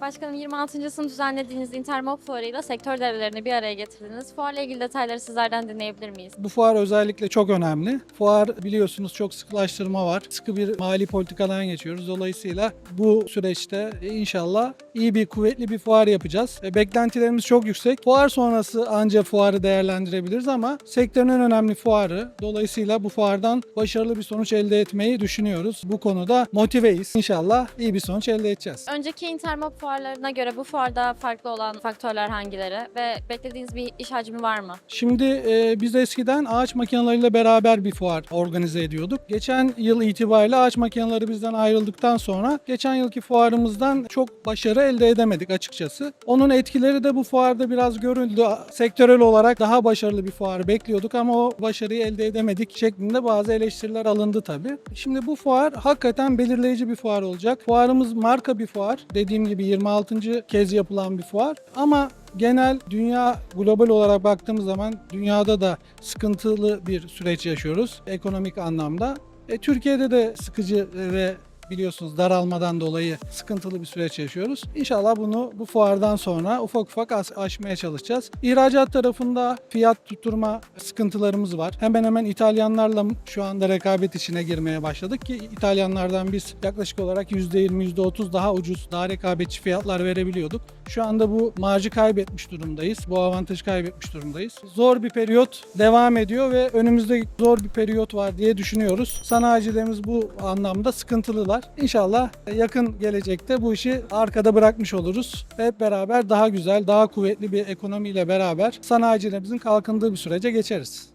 26.sını düzenlediğiniz Intermob fuarıyla sektör devlerini bir araya getirdiniz. Fuarla ilgili detayları sizlerden dinleyebilir miyiz? Bu fuar özellikle çok önemli. Fuar biliyorsunuz çok sıkılaştırma var. Sıkı bir mali politikadan geçiyoruz. Dolayısıyla bu süreçte inşallah iyi bir kuvvetli bir fuar yapacağız. E, Beklentilerimiz çok yüksek. Fuar sonrası anca fuarı değerlendirebiliriz ama sektörün en önemli fuarı. Dolayısıyla bu fuardan başarılı bir sonuç elde etmeyi düşünüyoruz. Bu konuda motiveyiz. İnşallah iyi bir sonuç elde edeceğiz. Önceki Intermob fuarlarına göre bu fuarda farklı olan faktörler hangileri ve beklediğiniz bir iş hacmi var mı? Şimdi e, biz eskiden ağaç makineleriyle beraber bir fuar organize ediyorduk. Geçen yıl itibariyle ağaç makineleri bizden ayrıldıktan sonra geçen yılki fuarımızdan çok başarı elde edemedik açıkçası. Onun etkileri de bu fuarda biraz görüldü. Sektörel olarak daha başarılı bir fuar bekliyorduk ama o başarıyı elde edemedik şeklinde bazı eleştiriler alındı tabii. Şimdi bu fuar hakikaten belirleyici bir fuar olacak. Fuarımız marka bir fuar. Dediğim gibi 26. kez yapılan bir fuar ama genel dünya global olarak baktığımız zaman dünyada da sıkıntılı bir süreç yaşıyoruz ekonomik anlamda. E, Türkiye'de de sıkıcı ve biliyorsunuz daralmadan dolayı sıkıntılı bir süreç yaşıyoruz. İnşallah bunu bu fuardan sonra ufak ufak aşmaya çalışacağız. İhracat tarafında fiyat tutturma sıkıntılarımız var. Hemen hemen İtalyanlarla şu anda rekabet içine girmeye başladık ki İtalyanlardan biz yaklaşık olarak %20, %30 daha ucuz, daha rekabetçi fiyatlar verebiliyorduk. Şu anda bu marjı kaybetmiş durumdayız. Bu avantajı kaybetmiş durumdayız. Zor bir periyot devam ediyor ve önümüzde zor bir periyot var diye düşünüyoruz. Sanayicilerimiz bu anlamda sıkıntılılar. İnşallah yakın gelecekte bu işi arkada bırakmış oluruz. Hep beraber daha güzel, daha kuvvetli bir ekonomiyle beraber sanayicilerimizin kalkındığı bir sürece geçeriz.